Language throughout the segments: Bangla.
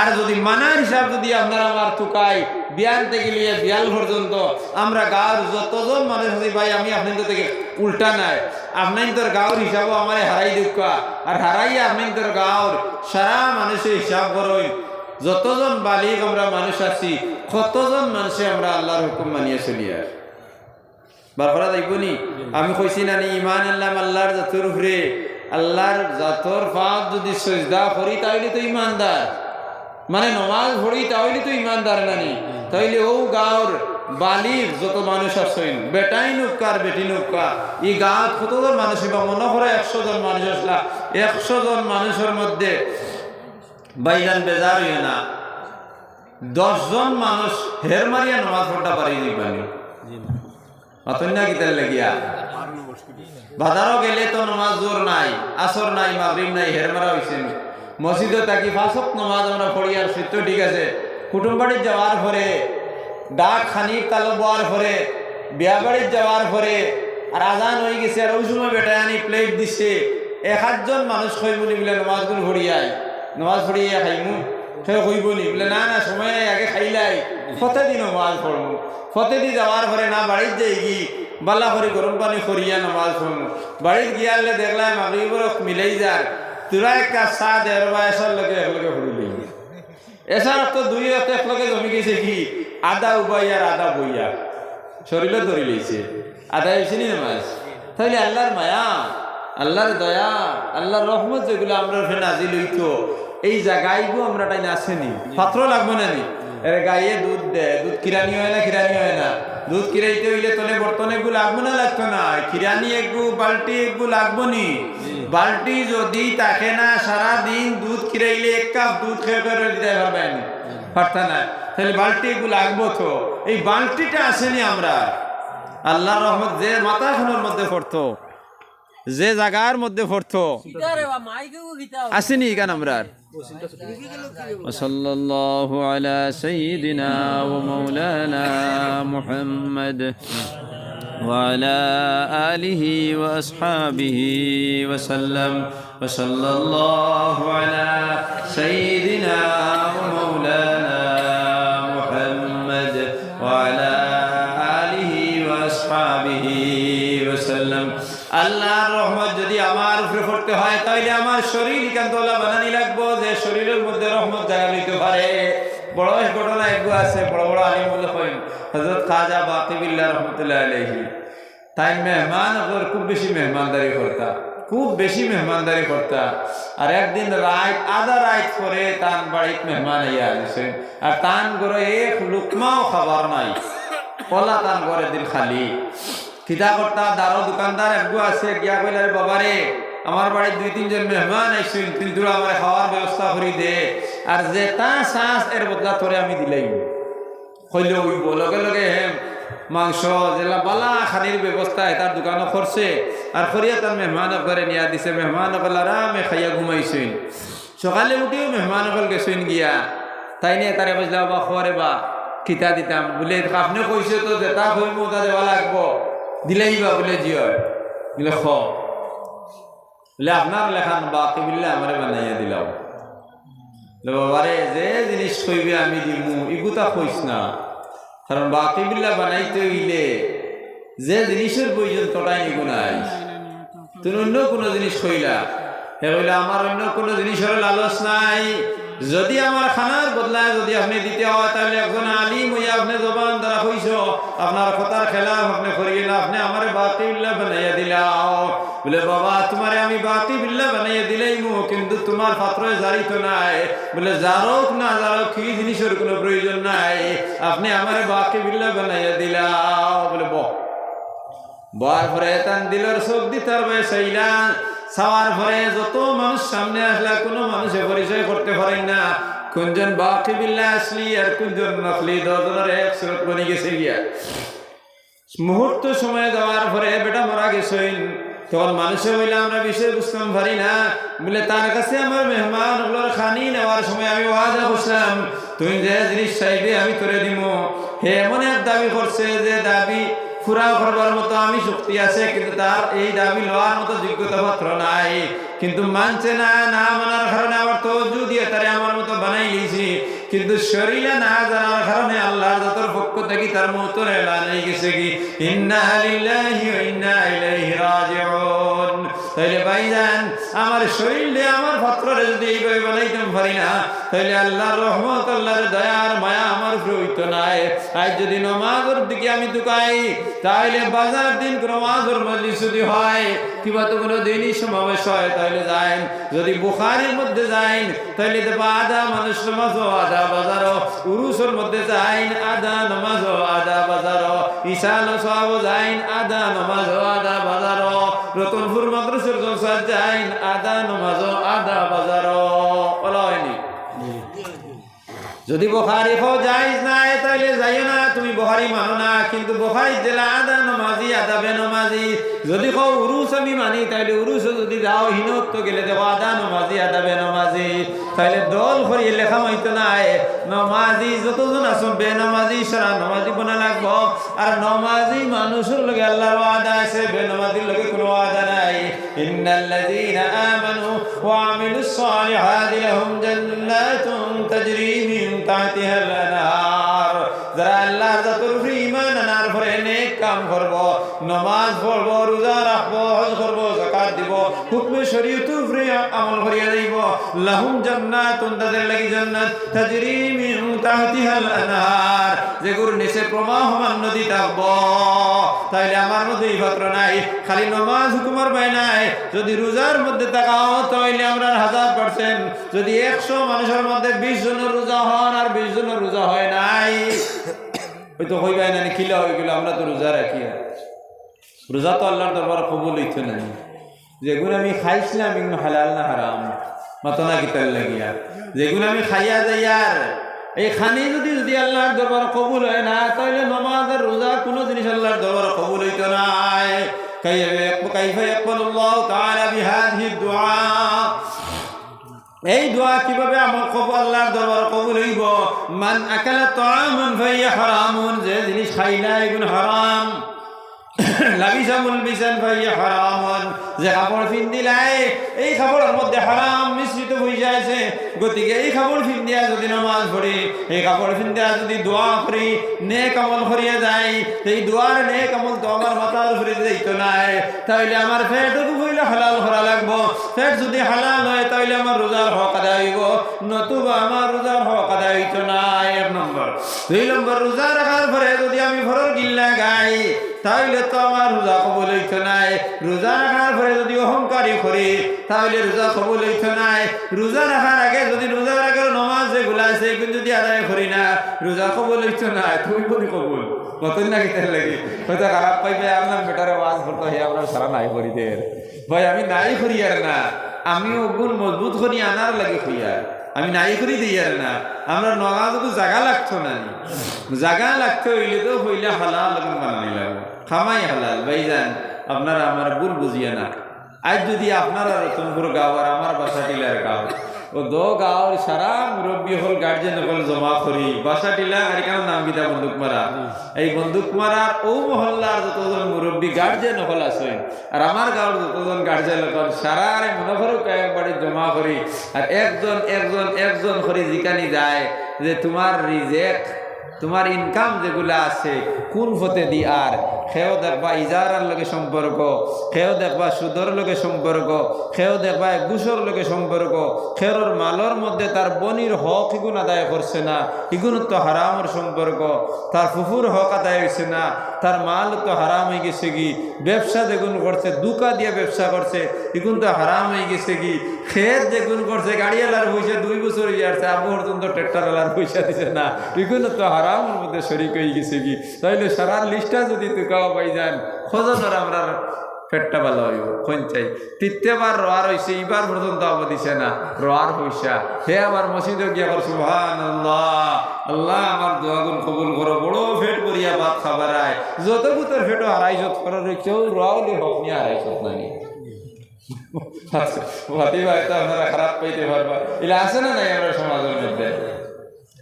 আর যদি মানার হিসাব যদি আপনারা আমার টুকাই বিয়ান থেকে নিয়ে বিয়াল পর্যন্ত, আমরা গাঁর যতজন মানুষ আছি ভাই, আমি আপনাদের থেকে উল্টা নাই। আপনাদের গাঁর হিসাবও আমার হারাই দেখা আর হারাই আপনাদের গাঁর সারা মানুষের হিসাব করই যতজন বালিক আমরা মানুষ আছি, কতজন মানুষে আমরা আল্লাহর হুকুম মানিয়ে চলি আর। বারবার দেখবনি আমি কইছি না নি ইমান আল্লাহ আল্লাহর জাতর উপরে। আল্লাহর জাতর ফাঁদ যদি সজদা করি তাহলে তো ইমানদার মানে নমাজ পড়ি তাহলে তো ইমানদার নানি। তাইলে ও গাঁর বালির যত মানুষ আছেন বেটাই নুকার বেটি নুকা এই গাঁত কতজন মানুষ বা মনে করে একশো জন মানুষ আসলা একশো জন মানুষের মধ্যে বাইজান বেজার হইও না। দশজন মানুষ হের মারিয়া নমাজ পড়তে পারি নিবানি অতন্যা গীতার লেগিয়া? বাজারও গেলে তো নমাজ জোর নাই আসর নাই মাগরিব নাই হের মারা হয়েছে মসজিদে থাকি ফাঁসক নমাজ আমরা পড়ি আর সত্য ঠিক আছে। কুটুম বাড়ির যাওয়ার পরে, ডাক খানি তাল বোয়ার পরে বিয়া বাড়ির যাওয়ার পরে, আর আজান হয়ে গেছে আর ওই সময় বেটায় আনি প্লেট দিছে। এক আধজন মানুষ খইবনি বলে নমাজগুলো ভরিয়াই নমাজ পড়িয়ে খাইমু। সে কইবনি বলে, না না, সময় আগে খাইলাই। ফতে দিন নমাজ পড়মু। ফতে দি যাওয়ার পরে না, বাড়ির যাই গি বালা করে গরম পানি করিয়া নমাজ পড়মু। বাড়ির গিয়ালে দেখলাম মাগরিবর মিলাই যার। তোরা সাদ এরবা এসার লগে একলগে ফুরিলি এসার তো দুই হাতে একলগে জমি গেছে কি? আদা উবাই আর আদা বইয়া। শরীরে ধরে লইছে আদা হয়েছে নি নামাজ? তাহলে আল্লাহর মায়া আল্লাহর দয়া আল্লাহর রহমত যেগুলো আমরা নাজিল হইতো এই জায়গায় আমরা টাইনে আসেনি পাত্র লাগবে না নি? এর গায়ে দুধ দেয় দুধ কিরানি হয় না কিরানি হয় না। দুধ কিরাইতে হইলে তোলে বর্তনে গু লাগবো না লাগতো না? কিরানি একগু বালতি একগু লাগবো নি? বালতি যদি তাকে না সারা দিন দুধ কিরাইলে এক কাপ দুধ খেয়ে করে দিতে পারবেন। পারতা না? তাহলে বালতি একগু লাগবো তো। এই বালতিটা আসেনি আমরা। আল্লাহ রহমত যে মাথা মধ্যে পড়তো। যে জায়গার মধ্যে পড়তো আসেনি কেন আমরা وصلى الله على سيدنا ومولانا محمد وعلى آله وأصحابه وسلم وصلى الله على سيدنا ومولانا محمد وعلى آله وأصحابه তাহলে আমার শরীর ইকান্তলা বানানি লাগবো যে শরীরের মধ্যে রহমত জায়গা নিতে পারে। বড় ঘটনা একগু আছে, বড় বড় আলিম বলে কইন হজরত খাজা বাকিবিল্লাহ রহমতুল্লাহ তাই মেহমান খুব বেশি মেহমানদারি করতা, খুব বেশি মেহমানদারি করতা। আর একদিন রাত, আধা রাত করে তান বাড়িত মেহমান আইয়া আসছে। আর তান করে এক লুকমাও খাবার নাই, কলা তান করে দিন খালি। কিতা করতা দারো দোকানদার একগু আছে, গিয়া কইলা রে বাবারে আমার বাড়ির দুই, তিনজন মেহমান আইসুন কিন্তু আমার খাওয়ার ব্যবস্থা করি দে। আর যে তা শ্বাস এর বদলা তোরে আমি দিলাই কইলে উইব লগে লগে হেম, মাংস যেলা বালা খানির ব্যবস্থা তার দোকানও করছে। আর করিয়া তার মেহমান ঘরে নিয়া দিছে। মেহমান অকল আরামে খাইয়া ঘুমাইছইন সকালে উঠিও মেহমান অকল গেছইন গিয়া। তাই নিয়ে তারে বুঝলা বা খরে বা, কিতা দিতাম। বলে আপনি কইছে তো যেটা হইমু তা দেওয়া লাগবো। দিলেই বা বলে জিও বলে, খ। বলে আপনার লেখান বাকি বললে আমারে বানাইয়া দিলাম বাবারে, যে জিনিস কইবে আমি দিমু ইগুতা কইস না। কারণ বাকি বিল্লা বানাইতে হইলে যে জিনিসের প্রয়োজন তোটাই নিগু নাই। তুমি অন্য কোনো জিনিস কইলা। হ্যাঁ বলে আমার অন্য কোনো জিনিসের লালচ নাই। যদি আমার খানার বদলায় যদি আপনি দিতে হয়, তাহলে একজন আলিম হইয়া আপনি জবান দ্বারা কইস আপনার কথার খেলা আপনি করিয়ে আপনি আমার বাতি বিল্লা বানাইয়া দিলাও। বলে, বাবা, তোমারে আমি বাতি বিল্লা বানাইয়া দিলেই মু কিন্তু তোমার পাত্রে জারি তো নাই। বলে, জারক না জারক, কি জিনিসের কোনো প্রয়োজন নাই। আপনি আমার বাকি বিল্লা বানাইয়া দিলাও। বলে বয়ার পরে তান দিলের চোখ দিতার বয়সাইলা চাওয়ার পরে যত মানুষ সামনে আসলে কোনো মানুষে পরিচয় করতে পারেন না। কোনজন বাকি বিল্লা আসলি আর কোনজন নকলি, দশজনের এক সুরত বনে গেছে গিয়া। মুহূর্ত সময় দেওয়ার পরে বেটা মারা গেছেন। তখন মানুষে বললে আমরা বিষয় বুঝতাম পারি না। বলে, তার কাছে আমার মেহমান ওগুলোর খানি নেওয়ার সময় আমি ওয়াদা বসলাম তুমি যে জিনিস চাইবে আমি করে দিব হে এমন এক দাবি করছে যে দাবি পুরা করবার মতো আমি শক্তি আছে, কিন্তু তার এই দাবি লওয়ার মতো যোগ্যতা পত্র নাই। কিন্তু মানছে না না মানার কারণে আবার তজু দিয়ে তারে আমার মতো বানাই গেছি কিন্তু শরীরে না জানার কারণে আল্লাহ যতর পক্ষ থেকে তার মৌতর এলান হয়ে গেছে কি? ইন্না লিল্লাহি ওয়া ইন্না ইলাইহি রাজিউন। তাইলে ভাইজান আমার শরীরে আমার পাত্রে যদি এইভাবে বানাইতাম পারি না, তাইলে আল্লাহর রহমত, আল্লাহর দয়ার মায়া আমার প্রহিত নাই আজ যদি নমাজের দিকে আমি দুকাই তাইলে বাজার দিন কোনো মাঝের মজলিস যদি হয়, কিংবা তো কোনো দিনই সমাবেশ হয় তাহলে যাইন। যদি বুখারির মধ্যে যাইন তাহলে দেখব আধা মানুষ নামাজও, আধা বাজারও, উরুসের মধ্যে যাইন, আধা নামাজও, আধা বাজারও ইশাল সব যাইন, আধা নামাজও, আধা বাজারও রতনপুর যাইন আধা নামাজও যদি বোখারি হো যাইজ নাই, তাহলে যাইও না, তুমি বোখারি মানো না। কিন্তু বোখারি জেলা আদা নমাজি, আদা বে নমাজি। যদি কো উরুস আমি মানি, তাহলে উরুস যদি যাও হিনত তো গেলে দেখো আদা নমাজি, আদা বে নমাজি। তাহলে দল করিয়ে লেখা হইতো নাই, নমাজি যতজন আছো বে নমাজি সারা নমাজি বনা লাগবো। আর নমাজি মানুষের লগে আল্লাহর ওয়াদা আছে, বে নমাজির লগে কোনো ওয়াদা নাই। ইন্নাল্লাযীনা আমানু ওয়া আমিলুস সালিহাতি লাহুম জান্নাতুন তাজরি মিন তাহতিহাল আনহার যারা আল্লাহর জাতর উপরে ঈমান আনার কাম করব, নামাজ পড়ব, রোজা রাখব, হজ করব হুকমে শরীয়ত উপরে আমল করিয়া যাইব লাহুম জান্নাতুন, তাদের লাগি জান্নাত। তাজরি মিন তাহতিহাল আনহার। যেগুর নিচে প্রবাহমান নদী থাকব। তাইলে আমার মধ্যে এই পাত্র নাই, খালি নমাজ হুকুমার পাই নাই। যদি রোজার মধ্যে তাকাও, তাইলে আমরা হাজার পার্সেন্ট যদি একশো মানুষের মধ্যে বিশ জনের রোজা হন আর বিশ জনের রোজা হয় নাই, ওই তো হইবাই না, খিলা হয়ে গেল আমরা তো রোজা রাখি। রোজা তো আল্লাহর দরবার কবুল হইতো না যেগুলো আমি খাইছিলাম এগুলো হালাল না হারাম? মাতনা কিতাল লাগিয়ার যেগুলো আমি খাইয়া যাই আর এই খানি যদি যদি আল্লাহর দরবার কবুল হয় না তাহলে নমাজ আর রোজা কোনো জিনিস আল্লাহর দরবার কবুল হইত না। এই দোয়া কীভাবে আমার কবুল আল্লাহর দরবার কবুল হইব? মান আকালা তামুন ভাইয়া হারামুন, যে জিনিস খাইলা এগুলো হারাম। লাবিসা মুলবিসান ফাইয়া হারামুন যে কাপড় ফিন দিলাই এই কাপড়ের মধ্যে হারাম মিশ্রিত হয়ে যায়ছে গতিকে এই কাপড় ফিন দিয়া যদি নামাজ পড়ি, এই কাপড় ফিন দিয়া যদি দোয়া করি, নেক আমল করিয়া যাই এই দোয়ার নেক আমল তো আমার মাথার উপরে যাইতো নাই। তাহলে আমার পেটও হইলে হালাল করা লাগবো। পেট যদি হালাল হয় তাহলে আমার রোজার হক আদায় হইব। নতুবা আমার রোজার হক আদায় হইতো না এক নম্বর। দুই নম্বর, রোজা রাখার পরে যদি আমি ঘরের গিল্লা গাই তাহলে তো আমার রোজা কবল হইতো নাই। রোজা রাখার পরে যদি অহংকারী করি, তাহলে রোজা কবল হইতো নাই। রোজা রাখার আগে যদি রোজার আগে নমাজ যেগুলো আছে, এগুলো যদি আদায় করি না, রোজা কবল হইতো না। তুমি বলি কবুল? নতুন না কিতার লাগি? হয়তো খারাপ পাইবে আপনার বেটারে ওয়াজ করতে হয় আপনার সারা নাই করি ভাই, আমি নাই করি আর না। আমি ওগুন মজবুত করি, আনার লাগে হইয়ার আমি নাই করি দিই আর না। আমরা নগা তো জাগা লাগতো না জাগা লাগতে হইলে তো হইলে হালাল বানাই লাগবে। খামাই হালাল। ভাইজান, আপনারা আমার ভুল বুঝিয়ে না। আজ যদি আপনারা রতনপুর গাঁও আর আমার বাসা টিলার গাঁও ও দো গাঁওর সারা মুরব্বী হল গার্জেন হল জমা করি। বাসা টিলা আর কেন নাম গীতা বন্দুক মারা। এই বন্দুক মারার ও মহল্লার যতজন মুরব্বী গার্জেন হল আছে, আর আমার গাঁওর যতজন আরে মনে করো একবারে জমা করি। আর একজন একজন একজন করে জিকানি যায় যে তোমার রিজেক্ট তোমার ইনকাম যেগুলা আছে, কোন ফতে দি আর? সেও দেখবা ইজারার লগে সম্পর্ক সেও দেখবা সুদর লগে সম্পর্ক সেও দেখবা গুসর লগে সম্পর্ক, খেরর মালর মধ্যে তার বনির হক ইগুণ আদায় করছে না ইগুণ তো হারামর সম্পর্ক, তার ফুফুর হক আদায় হয়েছে না, তার মাল তো হারাম হয়ে গেছে কি, ব্যবসা যেগুন করছে, দুকা দিয়ে ব্যবসা করছে ইগুণ তো হারাম হয়ে গেছে কি, খেত যেগুন করছে, গাড়িওয়ালার পয়সা দুই বছর যাচ্ছে আবু পর্যন্ত ট্রেক্টরওয়ালার পয়সা দিছে না এগুলো তো হারামের মধ্যে শরিক হয়ে গেছে কি, তাইলে সারা লিস্টটা যদি পাই যান। খোঁজা আমরা পেটটা ভালো হইব চাই। তৃতীয়বার রোয়ার হয়েছে এইবার পর্যন্ত দিছে না, রোয়ার পয়সা হে আমার মসজিদে গিয়া কর সুহান আল্লাহ আমার দোয়াগুন কবুল করো, বড় ফেট করিয়া ভাত খাবার আয়। যত ভূতের ফেটও আড়াইশত করে রেখেও রোয়াউলি হক নিয়ে আড়াইশত নানি। ভাতিবা এটা আপনারা খারাপ পাইতে পারবা। এগুলো আছে না নাই আমরা সমাজের মধ্যে?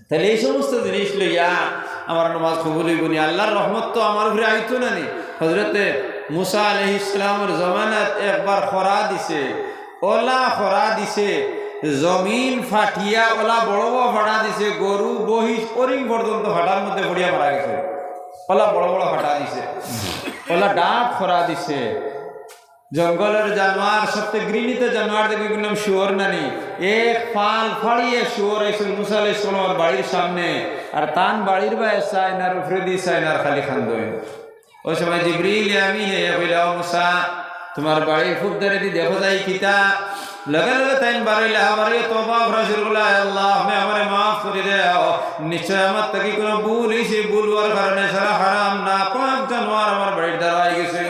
তাহলে এই সমস্ত জিনিস লইয়া আমার নমাজ কবুল হইবনি আল্লাহর রহমত তো আমার উপরে আইতো না নি। হজরতে মুসা আলহ ইসলামের জমানাত একবার খরা দিছে। ওলা খরা দিছে। জমিন ফাটিয়া ওলা বড় বড় ফাটা দিছে। গরু, বহিষ করিং পর্যন্ত ফাটার মধ্যে পড়িয়া মারা গেছে। ওলা বড় বড় ফাটা দিছে। ওলা ডাক ফরা দিছে। জঙ্গলের জানোয়ার সবচেয়ে গৃহীত জানোয়ার দেখে নাম শুয়োর নানি। এক ফাল ফাড়িয়ে শুয়োর আইসুল মুসা আলাই সালামের বাড়ির সামনে। আর তান বাড়ির বাই সাইনার উপরে দি সাইনার খালি খান্দই ওই সময় জিব্রিল আমি কইলা, ও মুসা, তোমার বাড়ির খুব ধরে দি দেখো যাই কিতা। লগে লগে তাইন বাড়িলে আমার তোবা শুরু করলা। আল্লাহ আমি আমারে মাফ করে দাও। নিশ্চয় আমার থেকে কোনো ভুল হয়েছে ভুল হওয়ার কারণে সারা হারাম না পাঁচ জানোয়ার আমার বাড়ির দ্বারা গেছে।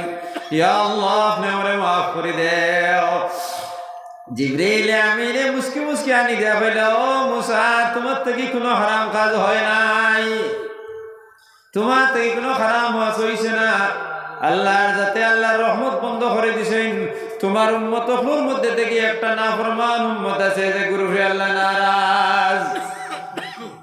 আনি তোমার থেকে কোনো কাজ হয় নাই। থেকে কোনো না। আল্লাহর যাতে রহমত বন্ধ করে দিছেন। তোমার উম্মত ফুর মধ্যে থেকে একটা নাফরমান উম্মত আছে, যে গুরু আল্লাহ নারাজ।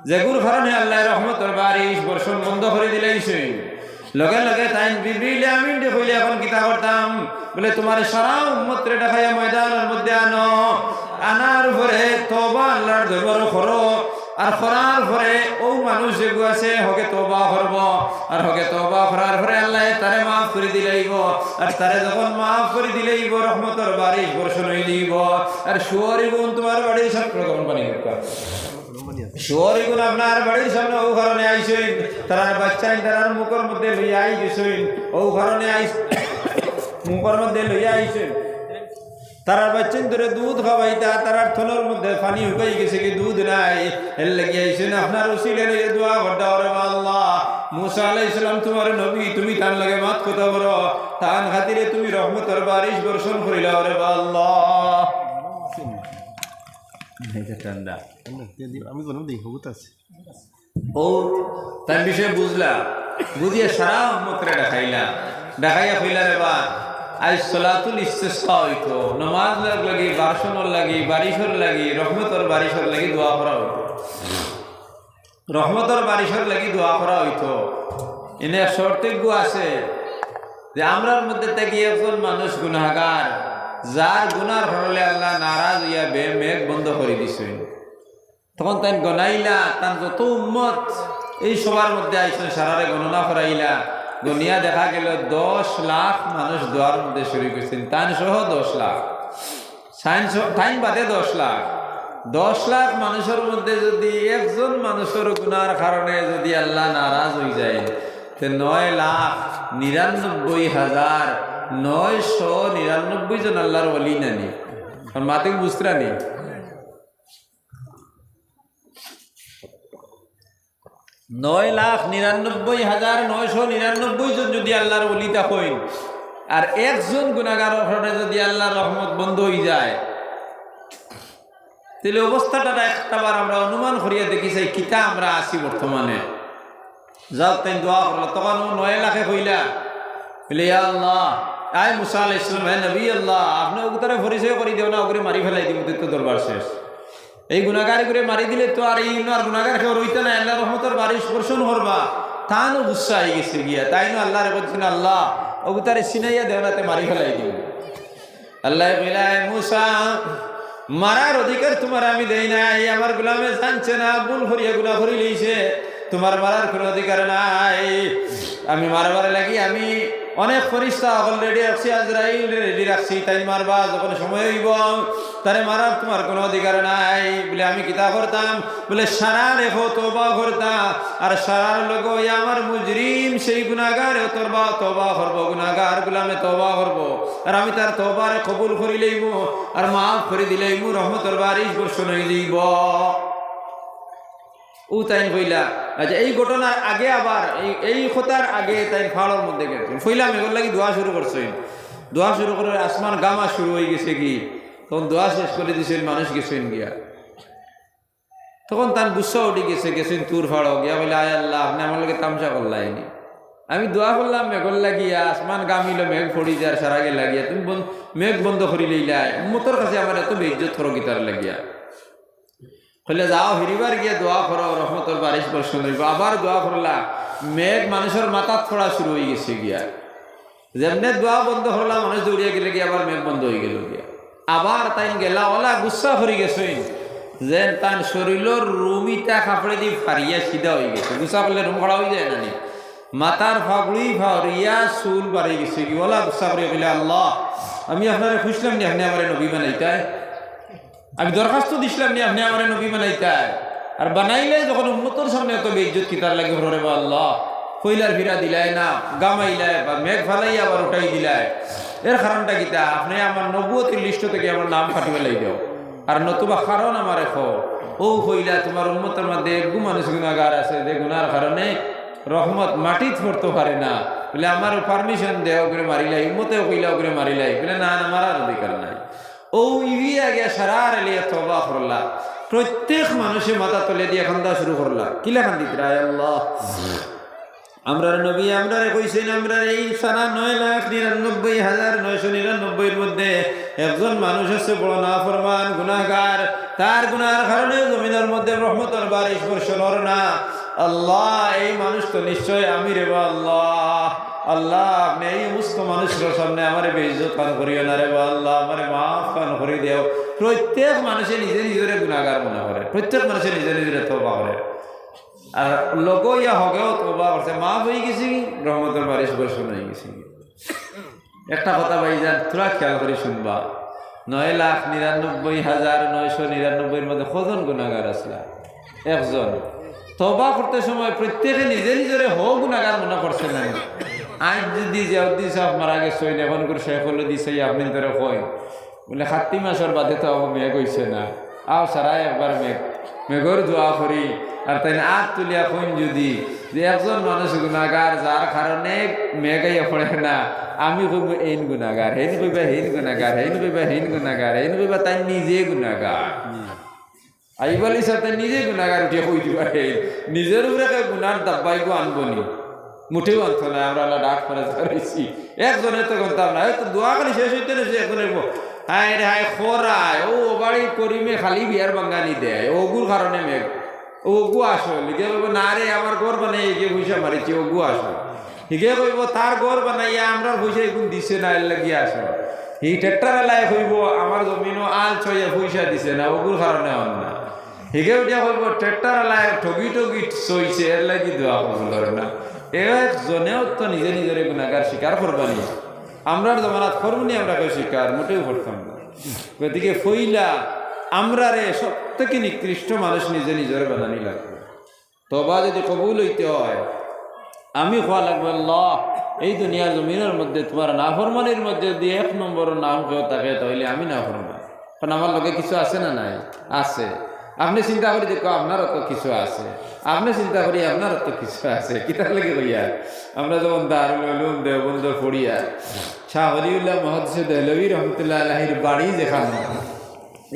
যে গুরু কারণে আল্লাহ রহমতের বারিশ বর্ষণ বন্ধ করে দিলেইছেন লগে লগে তাই বিবিলে আমি কইলে এখন কিতা করতাম? বলে, তোমার সারা উম্মত রে দেখাইয়া ময়দানের মধ্যে আনো। আনার পরে তোবা আল্লাহর দরবার করো। আর করার পরে ও মানুষ যেগু আছে, হকে তোবা করব। আর হকে তোবা করার পরে আল্লাহ তারে মাফ করে দিলেইব আর তারে যখন মাফ করে দিলেইব রহমতের বারিশ বর্ষণ হয়ে দিব আর শুয়ারি গুণ তোমার বাড়ির সব প্রথম পানি আপনার বাড়ির ধরে দুধ খাওয়াইতা তার থলের মধ্যে পানি হুকাই গেছে কি দুধ নাই। এর লাগি আইসেন আপনার উসিলে দোয়া করতে ওরে আল্লাহ। মুসা আলাইহিস সালাম, তোমার নবী, তুমি তার লাগে মাত কথা বলো। তান খাতিরে তুমি রহমতের বারিশ বর্ষণ করিলা ওরে আল্লাহ। ঠান্ডা। আমি কোনো দেখি হুত আছে। ও তার বিষয়ে বুঝলা বুঝিয়ে সারা উম্মতরে দেখাইলা দেখাইয়া কইলা রে বা আজ সলাতুল ইস্তেসকা হইতো। নমাজ লাগি বারসনর লাগি বারিশর লাগি রহমতর বারিশর লাগি দোয়া করা হইতো। রহমতর বারিশর লাগি দোয়া করা হইতো। এনে শর্তজ্ঞ আছে যে আমরার মধ্যে থেকে একজন মানুষ গুনাহগার। যার গুনার ফলে আল্লাহ নারাজ হইয়া বে মেঘ বন্ধ করে দিছেন। তখন তাই গনাইলা, তার যত উম্মত, এই সবার মধ্যে আইসেন, সারারে গণনা করাইলা। গনিয়া দেখা গেল দশ লাখ মানুষ দোয়ার মধ্যে শুরু করছেন তান সহ দশ লাখ। সাইন্স টাইম বাদে দশ লাখ। দশ লাখ মানুষের মধ্যে যদি একজন মানুষের গুনার কারণে যদি আল্লাহ নারাজ হয়ে যায়, তে নয় লাখ নিরানব্বই হাজার নয়শো নিরানব্বই জন আল্লাহর অলি নানি আর মাতিক বুঝতে নি? নয় লাখ নিরানব্বই হাজার নয়শো নিরানব্বই জন যদি আল্লাহর বলিতা হইন আর একজন গুণাগার ঘটে যদি আল্লাহর রহমত বন্ধ হয়ে যায়, তাহলে অবস্থাটা একটাবার আমরা অনুমান করিয়া দেখি চাই কিতা আমরা আছি বর্তমানে। যাও তাই দোয়া করল তখন নয় লাখে কইলা বলে আল্লাহ আয় মুসা আলাহ ইসলাম হ্যাঁ নবী আল্লাহ, আপনি ওগুতারে পরিচয় করে দিও না ওগুলো মারি ফেলাই দিব তো দরবার শেষ। এই গুণাগার করে মারি দিলে তো আর এই আর গুণাগার কেউ রইতে না আল্লাহ রহমতের বারিশ বর্ষণ করবা। তানও গুসা হয়ে গেছে গিয়া, তাই না আল্লাহ রে বলছেন, আল্লাহ ওগু তারে সিনাইয়া দেওনাতে মারি ফেলাই দিব আল্লাহ বিলায় মুসা, মারার অধিকার তোমার আমি দেই নাই, আমার গুলামে জানছে না, ভুল করিয়া গুণা করি লইছে তোমার মারার কোনো অধিকার নাই। আমি মারবার লাগি, আমি অনেক ফরিস্তা অলরেডি রাখছি আজরাইল রেডি রাখছি, তাই মারবা যখন সময় হইব, তারে মারার তোমার কোনো অধিকার নাই। বলে আমি কিতা করতাম? বলে, সারা রেখো তোবা করতাম আর সারার লোক আমার মুজরিম সেই গুণাগার তোরবা তোবা করব গুণাগার গুলামে তোবা করব। আর আমি তার তোবার কবুল করি লইব, আর মাফ করে দিলেইমু রহমতর বারিশ বর্ষণ হয়ে যাইব। ও তাই কইলা আচ্ছা এই ঘটনার আগে আবার, এই এই কথার আগে তাই ফাড়ের মধ্যে গেছে ফইলাম, এগুলো লাগি দোয়া শুরু করছে। দোয়া শুরু করে আসমান গামা শুরু হয়ে গেছে কি? তখন দোয়া শেষ করে দিয়েছেন মানুষ গেছেন গিয়া। তখন তার গুসা উঠে গেছে, গেছেন তুর ফাড়ো গিয়া বলে, আয় আল্লাহ, আপনি আমার লোকে তামসা করলাইনি। আমি দোয়া করলাম, মেঘল লাগিয়া, আসমান গামিল, মেঘ ফড়ি যার সারা গে লাগিয়া। তুমি মেঘ বন্ধ করি লইলাই উম্মতর কাছে আমার এত বেজ্জত করো গীতার লাগিয়া। হলে যাও, হিরিবার গিয়ে দোয়া করো রহমতর বারিশ বর্ষণ হইব। আবার দোয়া করলা, মেঘ মানুষের মাথার ফোড়া শুরু হয়ে গেছে গিয়া। যেমনে দোয়া বন্ধ করলাম মানুষ দৌড়িয়ে গেলে গিয়ে আবার মেঘ বন্ধ হয়ে গেল গিয়া। আবার তাই গেলা, ওলা গুসা ভরি গেছই যেন তান শরীরের রুমিটা কাপড়ে দিয়ে ফারিয়া সিধা হয়ে গেছে। গুসা করলে রুম করা হয়ে যায় না মাতার ফাগড়ি ফারিয়া চুল বাড়ি গেছে কি ওলা গুসা করে বলে আল্লাহ, আমি আপনারা খুঁজলাম নি আপনি আমার নবী বানাইতাই আমি দরখাস্ত দিছিলাম নি আপনি আমার নবী বানাইতাই আর বানাইলে যখন উন্নতর সামনে এত বেইজ্জত কিতার লাগে? হরে বা আল্লাহ, কইলার ফিরা দিলাই না গামাইলাই বা মেঘ ফালাই আবার উঠাই দিলাই এর কারণটা কিতা আপনি আমার নব্বতির লিস্ট থেকে আমার নাম কাটি পেলাই দাও। আর নতুবা কারণ আমার এখো ও কইলা, তোমার উন্মতের মধ্যে একগু মানুষ গুণাগার আছে, যে গুনার কারণে রহমত মাটিত পড়তে পারে না। বলে, আমার পারমিশন দেও করে মারিলাই উন্মতেও কইলাও করে মারিলাই। বলে, না না, মারার অধিকার নাই। ও ইভি আগে সারার এলিয়া তবা করলা। প্রত্যেক মানুষের মাথা তলে দিয়ে খান্দা শুরু করলা। কিলা খান্দিত রায় আল্লাহ। আমরা নবী আমরা কইছেন আমরা এই সারা নয় লাখ নিরানব্বই হাজার নয়শো নিরানব্বইয়ের মধ্যে একজন মানুষ হচ্ছে বড় না ফরমান গুনাগার তার গুনার কারণে জমিনের মধ্যে রহমতর বারিশ বর্ষণর না। আল্লাহ, এই মানুষ তো নিশ্চয় আমি রে আল্লাহ। আল্লাহ, আপনি এই সমস্ত মানুষের সামনে আমার বেইজত কান করিও না রে বা আল্লাহ? আমার মাফ কান করি দেও? প্রত্যেক মানুষে নিজে নিজের গুণাগার মনে করে। প্রত্যেক মানুষে নিজে নিজের তোবা করে। আর লোক ইয়া হগেও তোবা করছে। মাফ হয়ে গেছি রহমতের বারিশ বর্ষণ হয়ে গেছে একটা কথা ভাইজান, তোরা খেয়াল করে শুনবা। নয় লাখ নিরানব্বই হাজার নয়শো নিরানব্বইয়ের মধ্যে কজন গুণাগার আসলা একজন। তবা করতে সময় প্রত্যেকে নিজে নিজের হো গুণাগার মনে করছে না। আজ যদি জিয়াউদ্দিন সাহেব মারা গেছে এখন করে শেখ হলে দিছে আপনি ধরে কয়। বলে, সাতটি মাসের বাদে তো আমার মেঘ হইছে না। আও সারাই একবার মেঘ, মেঘর দোয়া করি। আর তাই আগ তুলিয়া কইন যদি, যে একজন মানুষ গুণাগার, যার কারণে মেঘাইয়া পড়ে না, আমি কইব এইন গুণাগার হেন কইবা, হেন গুণাগার, হেন কইবা, হেন গুণাগার, হেন কইবা, তাই নিজে গুণাগার। আইবালি সাথে নিজে গুণাগার উঠিয়ে কই দিবা হেন? নিজের উপরে গুণার দাব্বাই গো আনবনি মুঠেও আনতো না আমরা আল্লাহ ডাক করে ধরেছি। একজনের তো গন্তাম না তো দোয়া করে শেষ হইতে না একজনের হায় রে, হায় খোরায়, ও বাড়ি করিমে খালি বিয়ার বাঙ্গানি দেয়, ওগুর কারণে মেঘ ওগু আসো লিখে বলব না রে, আমার ঘর বানাই এগিয়ে পয়সা মারিছি, ওগু আসো হিগে কইব, তার ঘর বানাইয়া আমরা পয়সা এগুন দিছে না, এর লাগিয়ে আসো এই ট্রেক্টর এলাই কইব, আমার জমিনও আল ছয়ে পয়সা দিছে না, ওগুর কারণে হন না। হিগে উঠিয়া কইব ট্রেক্টর এলাই ঠগি টগি চইছে এর লাগি দোয়া কবুল না। একজনেও তো নিজে নিজের গুণাগার স্বীকার করবানি আমরার জমানাত করবনি আমরা কেউ স্বীকার মোটেও করতাম না। গতিকে ফইলা, আমরা রে সব থেকে নিকৃষ্ট মানুষ নিজে নিজের বানানি লাগবে। তবা যদি কবুল হইতে হয়, আমি খোয়া লাগবে, আল্লাহ, এই দুনিয়ার জমিনের মধ্যে, তোমার নাফরমানির মধ্যে যদি এক নম্বর নাম কেউ থাকে, তাহলে আমি নাফরমান। কারণ আমার লগে কিছু আছে না নাই? আছে। আপনি চিন্তা করি দেখো আপনারও তো কিছু আছে। আপনি চিন্তা করি আপনারও তো কিছু আছে। কিতার লেগে কইয়া? আমরা যেমন দারুল উলুম দেওবন্দ পড়িয়া, শাহ হলিউল্লাহ মহাদিস দেহলবী রহমতুল্লাহ আলাহির বাড়ি যেখানে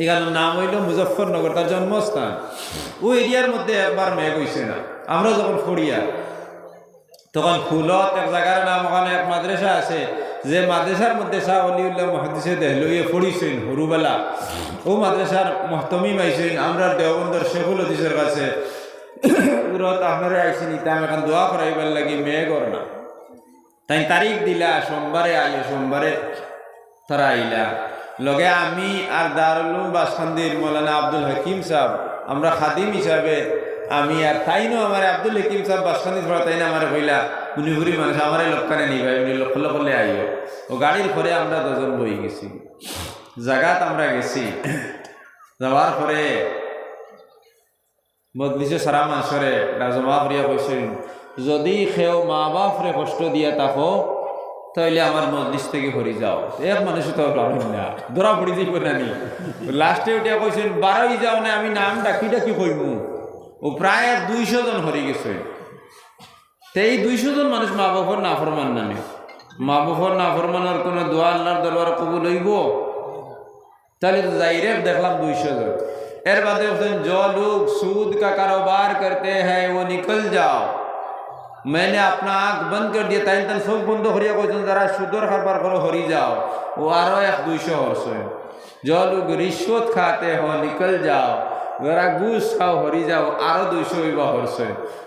এখানে নাম হইল মুজফরনগর তার জন্মস্থান। ও এরিয়ার মধ্যে একবার মেঘ হইছে না। আমরা যখন ফড়িয়া তখন ফুলত এক জায়গার নাম, ওখানে এক মাদ্রাসা আছে। যে মাদ্রাসার মধ্যে শাহ অলিউল্লাহ মহাদিসে দেহলইয়ে পড়িছেন, হরুবেলা। ও মাদ্রাসার মহতমি মাইছেন, আমরা দেওবন্দর শেখুল হদিসের কাছে। উরত আপনারা আইসেন ইতাম এখন দোয়া করাইবার লাগি মেঘর না। তাই তারিখ দিলা, সোমবারে আইও সোমবারে তারা আইলা। লগে আমি আর দারুলুম বাসখান্দির মৌলানা আব্দুল হাকিম সাহেব, আমরা খাদিম হিসাবে আমি আর তাইনো আমার আব্দুল হাকিম সাহেব বাসখান্দি ধরা তাই না আমার কইলা, উনি ঘুরি মানুষ, আমার লক্ষণে নিবাই উনি লক্ষ লক্ষলে আইও। ও গাড়ির পরে আমরা দুজন বই গেছি। জাগাত আমরা গেছি। যাওয়ার পরে বদলিছে সারা মাসরে জমা করিয়া কইছেন, যদি সেও মা বাপরে কষ্ট দিয়া তাকো তাইলে আমার মজলিস থেকে হরি যাও। এক মানুষ তো পারেন না, ধরা পড়ি দিব না নি। লাস্টে উঠিয়া কইছেন বারোই যাও না, আমি নাম ডাকি ডাকি কইমু। ও প্রায় আর দুইশো জন হরি গেছে তো এই দুইশো জন মানুষ মা বাপর না ফরমান নামে মা বাপর না ফরমানোর কোনো দোয়া আল্লাহর দরবার কবুল হইব তাহলে তো যাই রে দেখলাম দুইশো জন এর বাদে বলছেন जो लोग सूद का कारोबार करते हैं वो निकल जाओ मैंने अपना आंख बंद कर दिया তাই তাই সব বন্ধ করিয়া কইছেন যারা সুদর কারবার করো হরি যাও ও আরো এক দুইশো হরছে जो लोग रिश्वत खाते हो निकल जाओ যারা ঘুষ খাও হরি যাও আরও দুইশো হইবা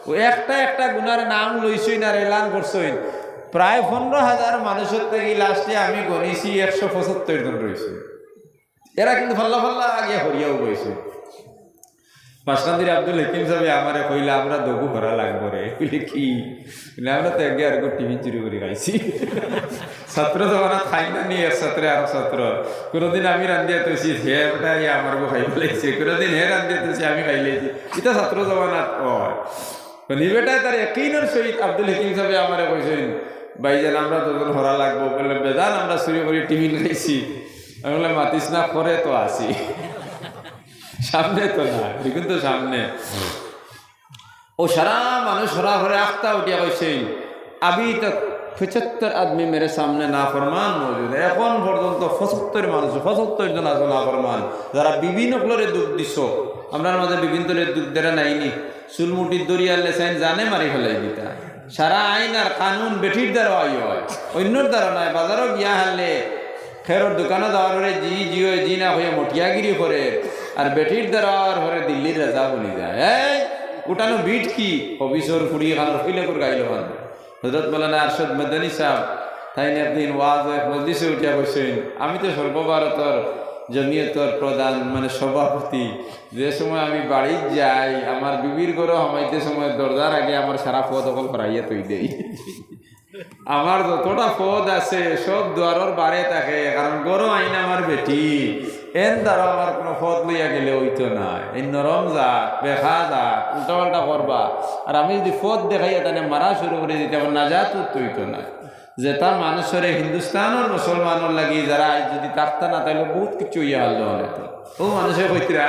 ও একটা একটা গুনার নাম লইছই না এলান করছই প্রায় পনেরো হাজার মানুষের থেকে লাস্টে আমি গণিছি একশো পঁচাত্তর জন রয়েছে এরা কিন্তু ফাল্লা ফাল্লা আগে হরিয়াও বইছে মাসকান্দির আব্দুল হাকিম সাহেব আমারে কইলা, আমরা দগু ভরা লাগবো রে কি? আমরা তো আগে আর টিফিন চুরি করে খাইছি। ছাত্র জমানা খাই না নিয়ে ছাত্র আর ছাত্র কোনোদিন আমি রান্ধিয়া তুছি হে ওটা ইয়ে আমার গো খাই ফেলাইছে কোনোদিন হে রান্ধিয়া তুছি আমি খাই লাইছি এটা ছাত্র জমানাত ও নিবেটা তার একইনের সহিত আব্দুল হাকিম সাহেব আমারে কইছেন ভাইজান আমরা দুজন হরা লাগবো বললে বেজান আমরা চুরি করে টিফিন খাইছি আমি বললাম মাতিস না করে তো আসি সামনে তো না কিন্তু সামনে ও সারা মানুষ হরা হরে আখতা উঠিয়া কইছে আবি তক পঁচাত্তর আদমি মেরে সামনে না ফরমান মজুদ। এখন পর্যন্ত পঁচাত্তর মানুষ, পঁচাত্তর জন আছে না ফরমান যারা বিভিন্ন ফলরে দুধ দিছ। আপনার মাঝে বিভিন্ন দুঃখ দেরা নাইনি। চুলমুটির দরিয়ার লেসাইন জানে মারি ফেলাই দিতা। সারা আইন আর কানুন বেঠির দ্বারা আই হয়। অন্যর দ্বারা নয়, বাজারও গিয়া হারলে খেরর দোকানে যাওয়ার জি, জিও, জি না হয়ে মটিয়াগিরি করে। আর বেটির দ্বারার হরে দিল্লির রাজা বলি যায়। এই, উঠানো বিট কি? হবিসর ফুড়ি খানোর ফিলে করে গাইল মান হজরত মৌলানা আরশদ মদানী সাহেব, তাই একদিন ওয়াজ এক মসজিদে উঠিয়া বসেন। আমি তো সর্বভারতর জমিয়তর প্রধান মানে সভাপতি। যে সময় আমি বাড়ি যাই, আমার বিবির ঘরে হমাইতে সময় দরজার আগে আমার সারা পথ অকল করাইয়া তৈ দেই। আমার যতটা পদ আছে, সব দুয়ারর বারে থাকে, কারণ গরম আইন আমার বেটি। এন দ্বারা আমার কোনো পদ লইয়া গেলে হইতো না। এই নরম যা বেখা যা উল্টা পাল্টা করবা। আর আমি যদি পদ দেখাইয়া তাহলে মারা শুরু করে দিতে আমার না। যে তার মানুষের হিন্দুস্তানের মুসলমানের লাগি যারা যদি থাকতা না তাহলে বহুত কিছু ইয়া হল হতো ও মানুষের কইতরা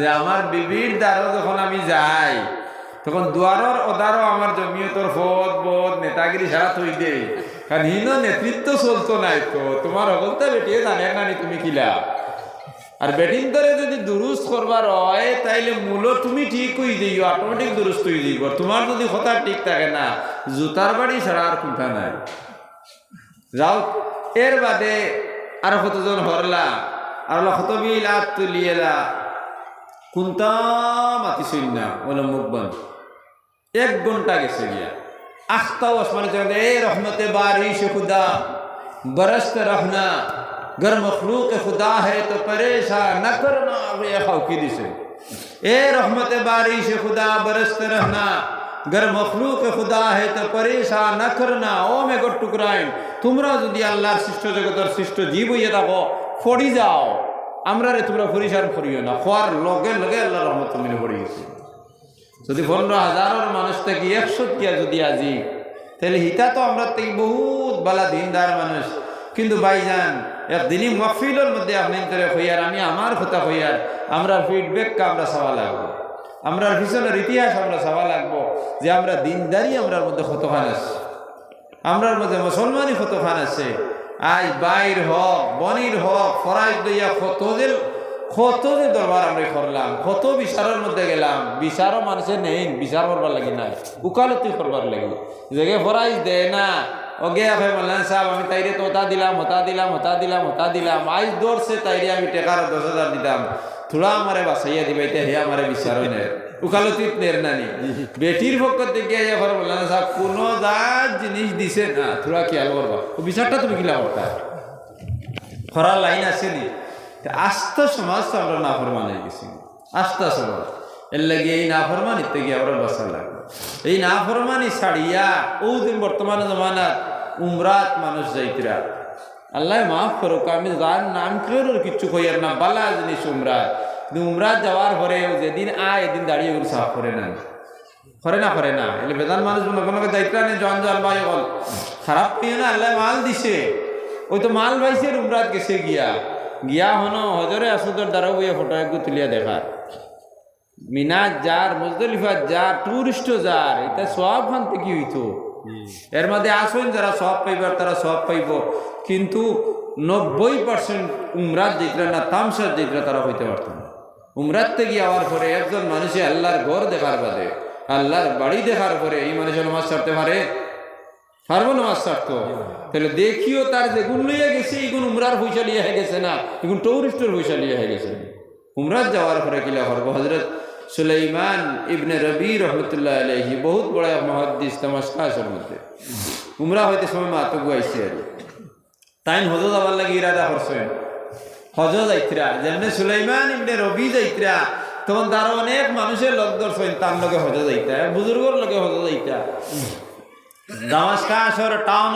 যে আমার বিবির দ্বারা যখন আমি যাই, তখন দুয়ারর ওদারও আমার জমিয়তর ফদ বোধ নেতাগিরি সারা থই দে। কারণ হিন নেতৃত্ব চলতো নাই তো। তোমার অবস্থা বেটিয়ে জানে না তুমি কিলা। আর ব্যাটিং করে যদি দুরুস্ত করবার হয়, তাইলে মূল তুমি ঠিক হয়ে দিই অটোমেটিক দুরুস্ত হয়ে দিব। তোমার যদি কথা ঠিক থাকে না, জুতার বাড়ি ছাড়া আর কোনটা নাই। যাও, এর বাদে আর কতজন হরলা, আর হতবিল আর তুলিয়েলা। কোনটা মাতিছিল না বন এক ঘণ্টা গেছে গিয়া। আখতাও আসমানে চলে এ রহমতে বারিশ খুদা, বরস্ত রহনা। گر مخلوق خدا ہے تو پریشان نہ کرنا یہ خوقی سے اے رحمت بارش خدا برست رہنا گر মখলুক খুদা হে তো পরেশান না করনা ও মে গো টুকরাইন তোমরা যদি আল্লাহর সৃষ্ট জগতের সৃষ্ট জীব হইয়া থাকো ফড়ি যাও আমরা রে তোমরা পরিসার করিও না খোয়ার লগে লগে আল্লাহ রহমত তুমি পড়ে গেছি যদি পনেরো হাজারের মানুষ থেকে একশো কিয়া যদি আজি তাহলে হিতা তো আমরা থেকে বহুত বালা দিনদার মানুষ কিন্তু ভাইজান একদিনই মফিলের মধ্যে আপনি করে হইয়ার, আমি আমার কথা হইয়ার আমরা ফিডব্যাককে আমরা চাওয়া লাগবো? আমরা পিছনের ইতিহাস আমরা চাওয়া লাগবো যে আমরা দিনদারি আমরার মধ্যে কতখান আছে আমরার মধ্যে মুসলমানই কতখান আছে আজ বাইর হক, বনির হক ফরাজ দইয়া কত যে কত যে দরবার আমরা করলাম, কত বিচারের মধ্যে গেলাম। বিচারও মানুষের নেই, বিচার করবার লাগি নাই, উকালতি করবার লাগি। যে ফরাইজ দেয় না ওগে আফে বললেন সাহেব আমি তাইরে তো হতা দিলাম হতা দিলাম হতা দিলাম হতা দিলাম। আজ দৌড়ছে তাইরে আমি টেকার দশ হাজার দিতাম। থোড়া আমারে বাসাইয়া দিবাইতে হে আমারে বিচারও নেই। উকালতিত নের নানি। বেটির পক্ষ থেকে এখন বললেন সাহেব কোনো যা জিনিস দিছে না থোড়া খেয়াল করবা ও বিচারটা তুমি কিলা করতা খরার লাইন আছে নি তা সমাজ তো আমরা নাফরমান হয়ে গেছি। আস্থা সমাজ। এর লাগে এই নাফরমানি থেকে আমরা বসা লাগবে এই নাফরমানি ছাড়িয়া ও দিন বর্তমানে জমানাত উমরাত মানুষ যাইতরা আল্লাহ মাফ করুক, আমি যার নাম কেউ কিচ্ছু কইয়ার না, বালা জিনিস উমরাত। কিন্তু উমরাত যাওয়ার পরে যেদিন আয় এদিন দাঁড়িয়ে ওগুলো সাফ করে না করে না করে না। এলে বেদান মানুষ মনে কোনো দায়িত্ব নেই জন জন ভাই বল খারাপ পেয়ে না, আল্লাহ মাল দিছে। ওই তো মাল পাইছে উমরাত গেছে গিয়া। গিয়া হনো হজরে আসুদর দ্বারা বইয়া ফটো একটু তুলিয়া দেখার। মিনাজ যার মুজদলিফা যার টুরিস্ট যার এটা সব ভানতে কি হইতো। এর মধ্যে আসুন যারা সব পাইবার তারা সব পাইব। কিন্তু নব্বই পার্সেন্ট উমরাত যেটা না তামসার যেটা তারা হইতে পারত না। উমরাত থেকে যাওয়ার পরে একজন মানুষে আল্লাহর ঘর দেখার বাদে আল্লাহর বাড়ি দেখার পরে এই মানুষের নামাজ ছাড়তে পারে? পারব নামাজ ছাড়তো। তাহলে দেখিও তার যে গুণ লইয়া গেছে এই গুণ উমরার পয়সা লিয়া হয়ে গেছে না এগুন টুরিস্টের পয়সা লিয়া হয়ে গেছে। উমরাত যাওয়ার পরে কিলা করব? হজরত সুলাইমান ইবনে রবি রহমতুল্লাহ আলহি বহুত বড় মহাদ্দিস তামাশকাশের মধ্যে। উমরা হইতে সময় মা তো গুয়াইছে আর। তাইন হজরত আবার লাগে ইরাদা করছেন। হজ যাইতরা, যেমনি সুলাইমান ইমনে রবি যাইতরা, তখন তার অনেক মানুষের লোক দর্শন তার লগে হজ যাইতা বুজুর্গর লগে হজ যাইতা দামাস্কাশর টাউন